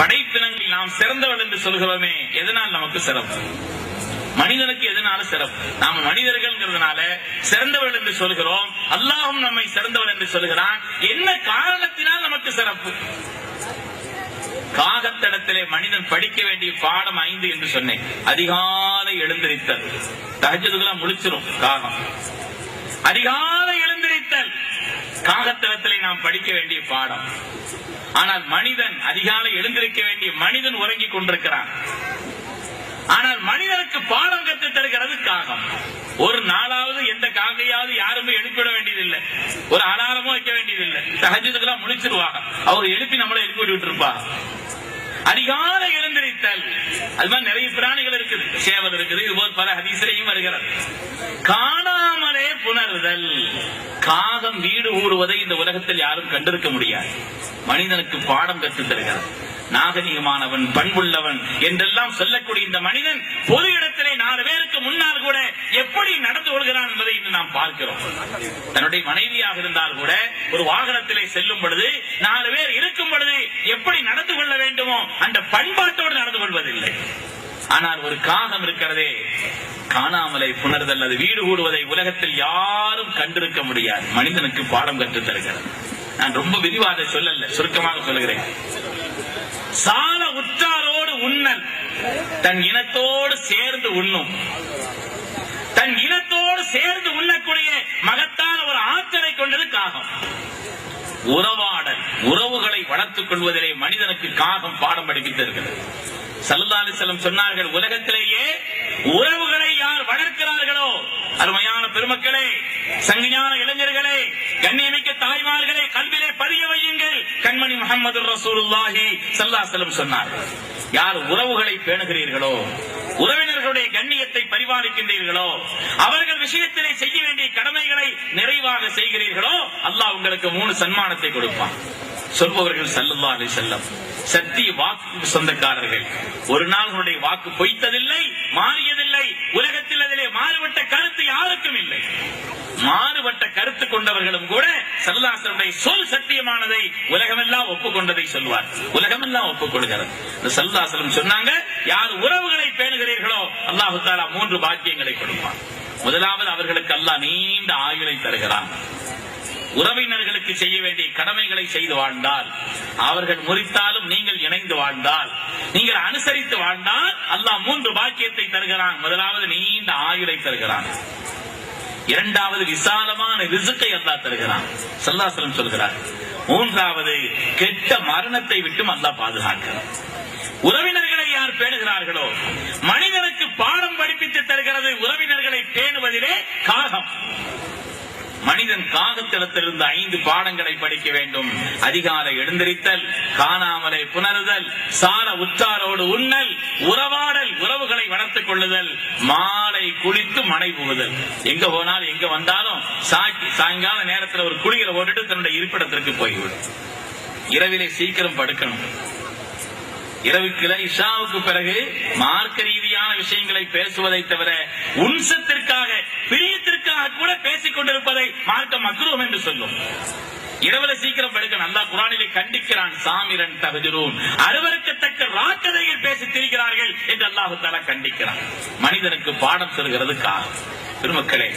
படைப்பினங்களில் நாம் சிறந்தவள் என்று சொல்கிறோமே எதனால் நமக்கு சிறப்பு? மனிதனுக்கு எதனால சிறப்பு? நாம மனிதர்கள்ங்கிறதுனால சிறந்தவள் என்று சொல்கிறோம் அல்லாஹும் நம்மை சிறந்தவள் என்று சொல்கிறான் என்ன காரணத்தினால் நமக்கு சிறப்பு? காகத்தடத்திலே மனிதன் படிக்க வேண்டிய பாடம் ஐந்து என்று சொன்னேன். அதிகாலை எழுந்திருத்தல். தகஜதுக்கெல்லாம் முடிச்சிடும் காகம். அதிகாலை காகத்தடத்திலே நாம் படிக்க வேண்டிய பாடம். ஆனால் மனிதன் அதிகாலை எழுந்திருக்க வேண்டிய மனிதன் உறங்கிக் கொண்டிருக்கிறான். ஆனால் மனிதனுக்கு பாடம் கற்று தருகிறது காகம். ஒரு நாளாவது எந்த காகையாவது யாருமே எழுப்பிட வேண்டியதில்லை. ஒரு அலாரமும் வைக்க வேண்டியதில்லை. சகஜத்துக்கெல்லாம் முடிச்சிருவாங்க அவர் எழுப்பி நம்மளை எழுப்பி விட்டு இருப்பாங்க அதிகாலை எழுந்திருத்தல். அது மாதிரி நிறைய பிராணிகள் இருக்குது. சேவல் இருக்குது. இது போல் பல ஹதீசிலையும் வருகிறது. காணாமலே புணர்தல். காகம் வீடு ஊறுவதை இந்த உலகத்தில் யாரும் கண்டிருக்க முடியாது. மனிதனுக்கு பாடம் கற்றுத் தருகிறது. நாகரிகமானவன் பண்புள்ளவன் என்றெல்லாம் சொல்லக்கூடிய இந்த மனிதன் பொது இடத்திலே நாலு பேருக்கு முன்னால் கூட எப்படி நடந்து கொள்கிறான் என்பதை இன்று நாம் பார்க்கிறோம். தன்னுடைய மனைவியாக இருந்தால் கூட ஒரு வாகனத்திலே செல்லும் பொழுது நாலு பேர் இருக்கும் பொழுது எப்படி நடந்து கொள்ள வேண்டுமோ அந்த பண்பாட்டோடு நடந்து கொள்வதில்லை. ஆனால் ஒரு காகம் இருக்கிறதே காணாமலை புணர்தல். அது வீடு கூடுவதை உலகத்தில் யாரும் கண்டிருக்க முடியாது. மனிதனுக்கு பாடம் கற்றுத் தருகிறது. நான் ரொம்ப விரிவாக சொல்லல சுருக்கமாக சொல்லுகிறேன். சால உற்றாரோடு உண்ணல். தன் இனத்தோடு சேர்ந்து உண்ணும். தன் இனத்தோடு சேர்ந்து உண்ணக்கூடிய மகத்தான ஒரு ஆற்றலை கொண்டது காகம். உறவாடல் உறவு பார்த்துக் கொள்வதிலே மனிதனுக்கு காகம் பாடம் படிப்பித்திருக்கிறது. சல்லல்லாஹு செல்லம் சொன்னார்கள் உலகத்திலேயே உறவுகளை யார் வளர்க்கிறார்களோ? அருமையான பெருமக்களே சங்கிஞான இளைஞர்களே கண்ணியமிக்க தாய்மார்களே கல்வியிலே பதிய வையுங்கள் கண்மணி முகமது ரசூலுல்லாஹி ஸல்லல்லாஹு செல்லம் சொன்னார். யார் உறவுகளை பேணுகிறீர்களோ உறவினர்களுடைய கண்ணியத்தை பரிபாலிக்கின்றீர்களோ அவர்கள் விஷயத்திலே செய்ய வேண்டிய கடமைகளை நிறைவாக செய்கிறீர்களோ அல்லாஹ் உங்களுக்கு மூணு சன்மானத்தை கொடுப்பான். சொல்பவர்கள் சல்லல்லா அலி செல்லம் சத்திய வாக்கு சொந்தக்காரர்கள். ஒரு நாள் உன்னுடைய வாக்கு பொய்த்ததில்லை மாறியதில்லை உலகத்தில் அதிலே மாறுபட்ட கருத்து யாருக்கும் இல்லை. மாறுபட்ட கருத்து கொண்டவர்களும் கூட சல்லாசனுடைய சொல் சத்தியமானதை உலகமெல்லாம் ஒப்புக்கொண்டதை சொல்வார். உலகமெல்லாம் ஒப்புக்கொள்கிறது. இந்த சல்லாசலம் சொன்னாங்க யார் உறவுகளை பேணுகிறீர்களோ அல்லாஹு தாலா மூன்று பாக்கியங்களை கொடுப்பான். முதலாவது அவர்களுக்கு அல்லாஹ் நீண்ட ஆயுளை தருகிறான். உறவினர்களுக்கு செய்ய வேண்டிய கடமைகளை செய்து வாழ்ந்தால் அவர்கள் முறித்தாலும் நீங்கள் இணைந்து வாழ்ந்தால் நீங்கள் அனுசரித்து வாழ்ந்தால் அல்லாஹ் மூன்று பாக்கியத்தை தருகிறான். முதலாவது நீண்ட ஆயுளை தருகிறான். இரண்டாவது விசாலமான ரிசுக்கை அல்லா தருகிறான். சல்லாசலம் சொல்கிறார். மூன்றாவது கெட்ட மரணத்தை விட்டும் அல்லாஹ் பாதுகாக்கிறான். உறவினர்களை யார் பேணுகிறார்களோ மனிதனுக்கு பாடம் படிப்பித்து தருகிறது உறவினர்களை பேணுவதிலே காகம். மனிதன் காகத்திடத்திலிருந்து ஐந்து பாடங்களை படிக்க வேண்டும். அதிகாலை எழுந்திருத்தல் காணாமலை புணருதல் சார உற்றாரோடு உண்ணல் உறவாடல் உறவுகளை வளர்த்துக் கொள்ளுதல் மாலை குளித்து மனை புகுதல். எங்க போனாலும் எங்க வந்தாலும் சாக்கி சாயங்கால நேரத்தில் ஒரு குளியலை போட்டுட்டு தன்னுடைய இருப்பிடத்திற்கு போய்விடும். இரவிலே சீக்கிரம் படுக்கணும். இரவுக்குல இஷாவுக்கு பிறகு மார்க்க ரீதியான விஷயங்களை பேசுவதை தவிர உன்சத்திற்காக பிரியத்திற்காக கூட பேசிக் கொண்டிருப்பதை மார்க்க மக்ரூம் என்று சொல்லும். இரவுல சீக்கிரம் படுக்க நல்லா குரானிலே கண்டிக்கிறான் சாமிரன் தகுதிரும் அருவருக்கத்தக்க ராக்கதைகள் பேசி திரிகிறார்கள் என்று அல்லாஹு தாலா கண்டிக்கிறான். மனிதனுக்கு பாடம் சொல்கிறது காலம் பெருமக்களே